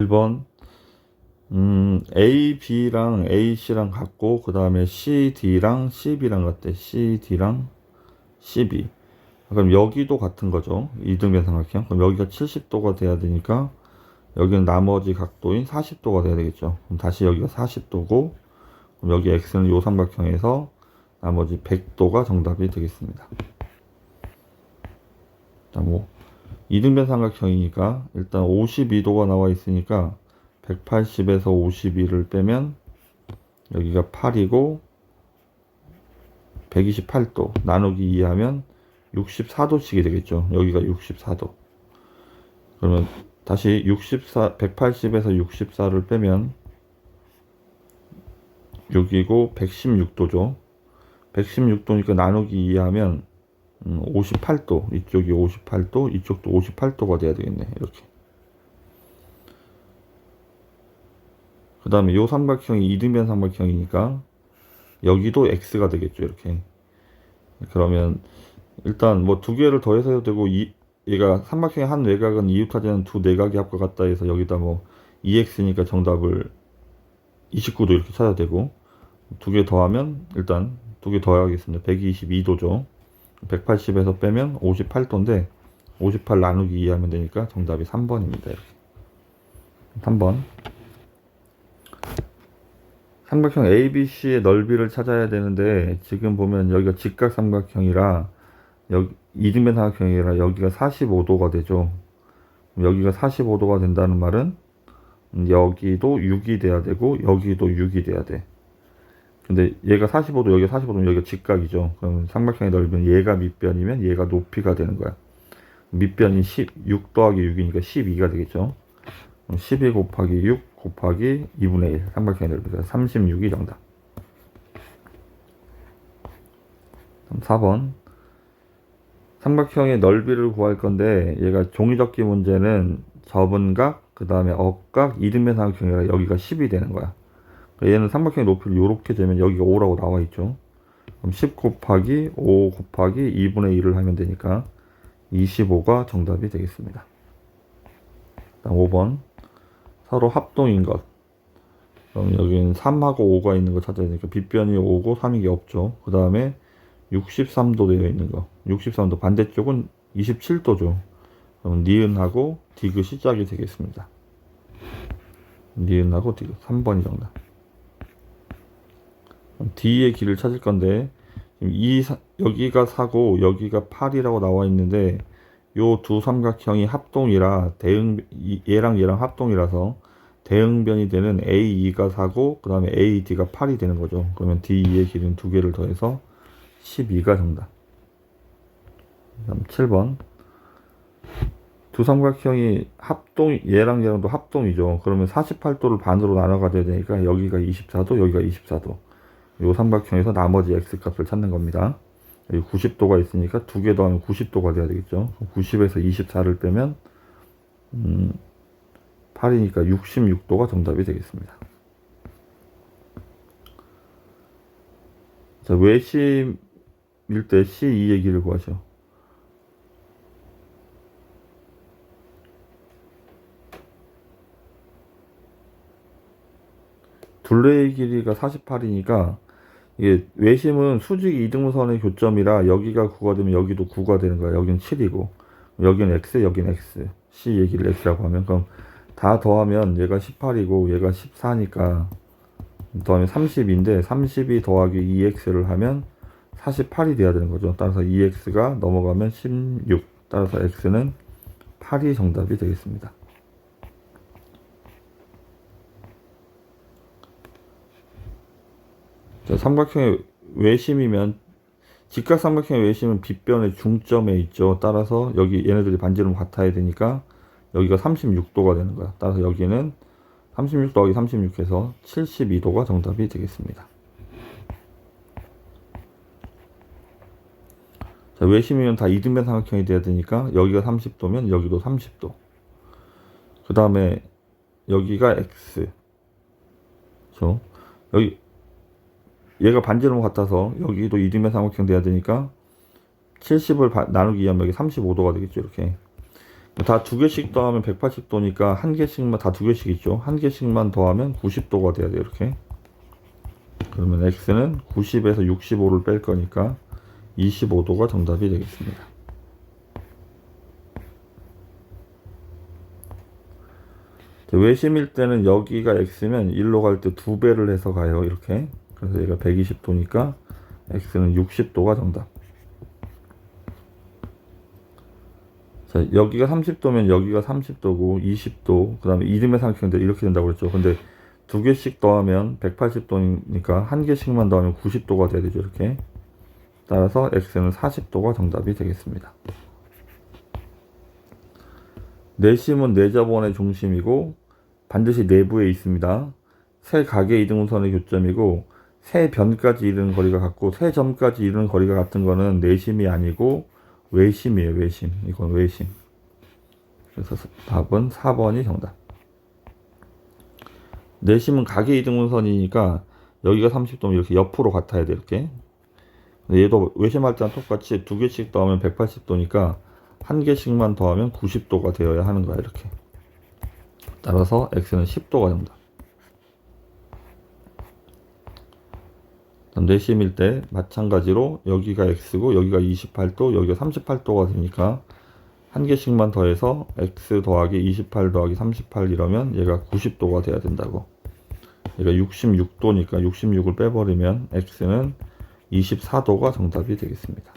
1번 음, A, B랑 A, C랑 같고 그 다음에 C, D랑 C, B랑 같대. C, D랑 C, B. 그럼 여기도 같은 거죠. 이등변 삼각형. 그럼 여기가 70도가 돼야 되니까 여기는 나머지 각도인 40도가 돼야 되겠죠. 그럼 다시 여기가 40도고 그럼 여기 X는 요 삼각형에서 나머지 100도가 정답이 되겠습니다. 일단 뭐 이등변 삼각형이니까 일단 52도가 나와 있으니까 180에서 52를 빼면 여기가 8이고 128도 나누기 2 하면 64도씩이 되겠죠. 여기가 64도. 그러면 다시 64 180에서 64를 빼면 여기고 116도죠. 116도니까 나누기 2 하면 음, 58도 이쪽이 58도 이쪽도 58도가 돼야 되겠네 이렇게. 그 다음에 요 삼각형이 이등변 삼각형이니까 여기도 x가 되겠죠 이렇게. 그러면 일단 뭐 두 개를 더해서 해도 되고 이 얘가 삼각형의 한 외곽은 이웃하자는 두 내각의 합과 같다 해서 여기다 뭐 2x니까 정답을 29도 이렇게 찾아도 되고 두 개 더하면 일단 두 개 더하겠습니다. 122도죠 180에서 빼면 58도인데 58 나누기 2 하면 되니까 정답이 3번입니다. 이렇게. 3번 삼각형 ABC의 넓이를 찾아야 되는데 지금 보면 여기가 직각 삼각형이라 여기 이등변 삼각형이라 여기가 45도가 되죠. 여기가 45도가 된다는 말은 여기도 6이 돼야 되고 여기도 6이 돼야 돼. 근데 얘가 45도 여기가 45도면 여기가 직각이죠. 그럼 삼각형의 넓이는 얘가 밑변이면 얘가 높이가 되는 거야. 밑변이 16 더하기 6이니까 12가 되겠죠. 12 곱하기 6 곱하기 2분의 1 삼각형의 넓이가 36이 정답. 4번 삼각형의 넓이를 구할 건데 얘가 종이접기 문제는 접은 각 그 다음에 억각 이등변 삼각형이라 여기가 10이 되는 거야. 그러니까 얘는 삼각형의 높이를 이렇게 재면 여기가 5라고 나와 있죠. 그럼 10 곱하기 5 곱하기 2분의 1을 하면 되니까 25가 정답이 되겠습니다. 다음 5번 서로 합동인 것. 그럼 여기는 3하고 5가 있는 거 찾아야 되니까 빗변이 5고 3이 없죠. 그 다음에 63도 되어 있는 거. 63도 반대쪽은 27도죠. 그럼 니은하고 디귿이 짝이 되겠습니다. 니은하고 디귿 3번이 정답. D의 길을 찾을 건데 이 사- 여기가 4고 여기가 8이라고 나와 있는데 요 두 삼각형이 합동이라 대응 이- 얘랑 얘랑 합동이라서 대응변이 되는 A2가 4고 그 다음에 AD가 8이 되는 거죠. 그러면 D2의 길은 두 개를 더해서 12가 정답. 그다음 7번 두 삼각형이 합동 얘랑 얘랑도 합동이죠. 그러면 48도를 반으로 나눠 가져야 되니까 여기가 24도 여기가 24도. 요 삼각형에서 나머지 x 값을 찾는 겁니다. 여기 90도가 있으니까 두 개 더하면 90도가 돼야 되겠죠. 90에서 24를 빼면 음, 8이니까 66도가 정답이 되겠습니다. 자, 외심일 때 C2 얘기를 구하죠. 둘레의 길이가 48이니까 이게 외심은 수직이 이등분선의 교점이라 여기가 9가 되면 여기도 9가 되는 거야. 여기는 7이고 여기는 x, 여기는 x. c 얘기를 x라고 하면 그럼 다 더하면 얘가 18이고 얘가 14니까 더하면 30인데 32 더하기 2x를 하면 48이 돼야 되는 거죠. 따라서 2x가 넘어가면 16. 따라서 x는 8이 정답이 되겠습니다. 삼각형의 외심이면 직각 삼각형의 외심은 빗변의 중점에 있죠. 따라서 여기 얘네들이 반지름 같아야 되니까 여기가 36도가 되는 거야. 따라서 여기는 36 더하기 36 해서 72도가 정답이 되겠습니다. 자, 외심이면 다 이등변 삼각형이 돼야 되니까 여기가 30도면 여기도 30도. 그 다음에 여기가 x. 그렇죠? 여기 얘가 반지름 같아서 여기도 이등변 삼각형 돼야 되니까 70을 나누기 위하면 여기 35도가 되겠죠 이렇게 다 두 개씩 더하면 180도니까 한 개씩만 다 두 개씩이죠. 한 개씩만 더하면 90도가 돼야 돼요. 이렇게. 그러면 x는 90에서 65를 뺄 거니까 25도가 정답이 되겠습니다. 자, 외심일 때는 여기가 x면 일로 갈 때 두 배를 해서 가요. 이렇게. 그래서 얘가 120도니까 x는 60도가 정답. 자, 여기가 30도면 여기가 30도고 20도, 그 다음에 이름의 삼각형인데 이렇게 된다고 그랬죠. 근데 두 개씩 더하면 180도니까 한 개씩만 더하면 90도가 돼야 되죠. 이렇게. 따라서 x는 40도가 정답이 되겠습니다. 내심은 내접원의 중심이고 반드시 내부에 있습니다. 세 각의 이등분선의 교점이고 세 변까지 이르는 거리가 같고 세 점까지 이르는 거리가 같은 거는 내심이 아니고 외심이에요. 외심. 이건 외심. 그래서 답은 4번이 정답. 내심은 각의 이등분선이니까 여기가 30도면 이렇게 옆으로 같아야 돼 이렇게. 얘도 외심할 때랑 똑같이 두 개씩 더하면 180도니까 한 개씩만 더하면 90도가 되어야 하는 거야 이렇게. 따라서 x는 10도가 정답. 그다음 내심일 때 마찬가지로 여기가 x고 여기가 28도 여기가 38도가 되니까 한 개씩만 더해서 x 더하기 28 더하기 38 이러면 얘가 90도가 돼야 된다고. 얘가 66도니까 66을 빼버리면 x는 24도가 정답이 되겠습니다.